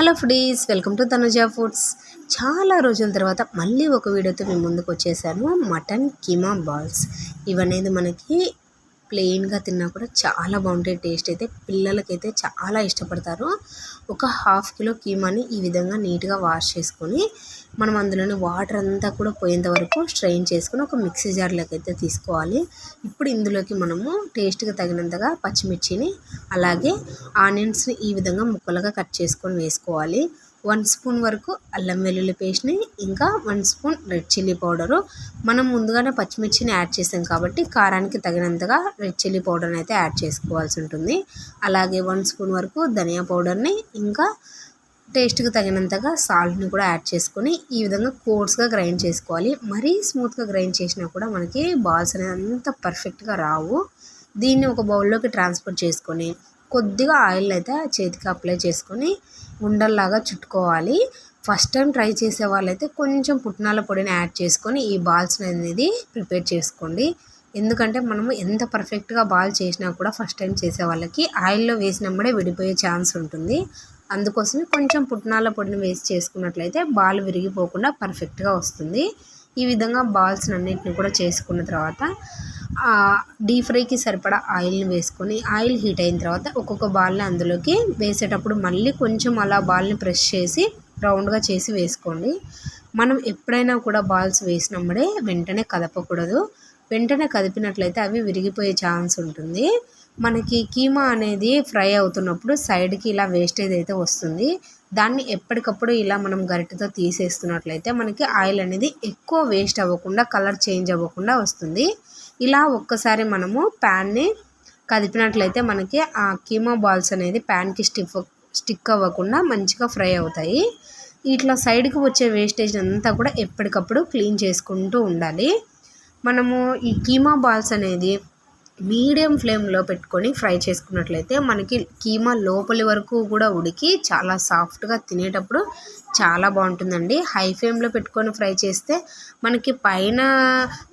Hello foodies welcome to Tanuja foods. చాలా రోజుల తర్వాత మళ్ళీ ఒక వీడియోతో మేము ముందుకు వచ్చేసాను. Mutton keema balls. ఇవనేది మనకి ప్లెయిన్గా తిన్నా కూడా చాలా బాగుంటాయి టేస్ట్ అయితే. పిల్లలకైతే చాలా ఇష్టపడతారు. ఒక హాఫ్ కిలో కీమాని ఈ విధంగా నీట్గా వాష్ చేసుకొని మనం అందులోని వాటర్ అంతా కూడా పోయేంత వరకు స్ట్రెయిన్ చేసుకొని ఒక మిక్సీ జార్లోకి అయితే తీసుకోవాలి. ఇప్పుడు ఇందులోకి మనము టేస్ట్గా తగినంతగా పచ్చిమిర్చిని అలాగే ఆనియన్స్ని ఈ విధంగా ముక్కలుగా కట్ చేసుకొని వేసుకోవాలి. వన్ స్పూన్ వరకు అల్లం వెల్లుల్లి పేస్ట్ని ఇంకా one spoon red chilli powder. మనం ముందుగానే పచ్చిమిర్చిని యాడ్ చేసాం కాబట్టి కారానికి తగినంతగా రెడ్ చిల్లీ పౌడర్ని అయితే యాడ్ చేసుకోవాల్సి ఉంటుంది. అలాగే వన్ స్పూన్ వరకు ధనియా పౌడర్ని ఇంకా టేస్ట్కి తగినంతగా సాల్ట్ని కూడా యాడ్ చేసుకొని ఈ విధంగా కోర్స్గా గ్రైండ్ చేసుకోవాలి. మరీ స్మూత్గా గ్రైండ్ చేసినా కూడా మనకి బాల్స్ అనేది అంత పర్ఫెక్ట్గా రావు. దీన్ని ఒక బౌల్లోకి ట్రాన్స్ఫర్ చేసుకొని కొద్దిగా ఆయిల్ అయితే చేతికి అప్లై చేసుకొని ఉండల్లాగా చుట్టుకోవాలి. ఫస్ట్ టైం ట్రై చేసే వాళ్ళైతే కొంచెం పుట్నాల పొడిని యాడ్ చేసుకొని ఈ బాల్స్ అనేది ప్రిపేర్ చేసుకోండి. ఎందుకంటే మనము ఎంత పర్ఫెక్ట్గా బాల్ చేసినా కూడా ఫస్ట్ టైం చేసే వాళ్ళకి ఆయిల్లో వేసినప్పుడే విడిపోయే ఛాన్స్ ఉంటుంది. అందుకోసమే కొంచెం పుట్నాల పొడిని వేసి చేసుకున్నట్లయితే బాల్ విరిగిపోకుండా పర్ఫెక్ట్గా వస్తుంది. ఈ విధంగా బాల్స్ అన్నింటిని కూడా చేసుకున్న తర్వాత డీప్ ఫ్రైకి సరిపడా ఆయిల్ని వేసుకొని ఆయిల్ హీట్ అయిన తర్వాత ఒక్కొక్క బాల్ని అందులోకి వేసేటప్పుడు మళ్ళీ కొంచెం అలా బాల్ని ప్రెస్ చేసి రౌండ్గా చేసి వేసుకోండి. మనం ఎప్పుడైనా కూడా బాల్స్ వేసినప్పుడే వెంటనే కదపకూడదు. వెంటనే కదిపినట్లయితే అవి విరిగిపోయే ఛాన్స్ ఉంటుంది. మనకి కీమా అనేది ఫ్రై అవుతున్నప్పుడు సైడ్కి ఇలా వేస్టేజ్ అయితే వస్తుంది. దాన్ని ఎప్పటికప్పుడు ఇలా మనం గరిటతో తీసేస్తున్నట్లయితే మనకి ఆయిల్ అనేది ఎక్కువ వేస్ట్ అవ్వకుండా కలర్ చేంజ్ అవ్వకుండా వస్తుంది. ఇలా ఒక్కసారి మనము ప్యాన్ని కదిపినట్లయితే మనకి ఆ కీమా బాల్స్ అనేది ప్యాన్కి స్టిఫ్ స్టిక్ అవ్వకుండా మంచిగా ఫ్రై అవుతాయి. ఇట్లా సైడ్కి వచ్చే వేస్టేజ్ అంతా కూడా ఎప్పటికప్పుడు క్లీన్ చేసుకుంటూ ఉండాలి. మనము ఈ కీమా బాల్స్ అనేది మీడియం ఫ్లేమ్లో పెట్టుకొని ఫ్రై చేసుకున్నట్లయితే మనకి కీమా లోపలి వరకు కూడా ఉడికి చాలా సాఫ్ట్గా తినేటప్పుడు చాలా బాగుంటుందండి. హై ఫ్లేమ్లో పెట్టుకొని ఫ్రై చేస్తే మనకి పైన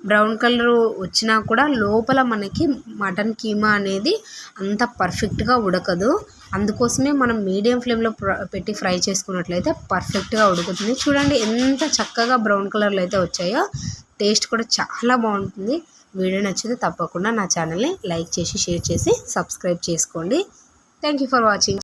బ్రౌన్ కలర్ వచ్చినా కూడా లోపల మనకి మటన్ కీమా అనేది అంత పర్ఫెక్ట్గా ఉడకదు. అందుకోసమే మనం మీడియం ఫ్లేమ్లో పెట్టి ఫ్రై చేసుకున్నట్లయితే పర్ఫెక్ట్గా ఉడుకుతుంది. చూడండి ఎంత చక్కగా బ్రౌన్ కలర్లో అయితే వచ్చాయో టేస్ట్ కూడా చాలా బాగుంటుంది. వీడియో నచ్చితే తప్పకుండా నా ఛానల్ని లైక్ చేసి షేర్ చేసి సబ్స్క్రైబ్ చేసుకోండి. Thank you for watching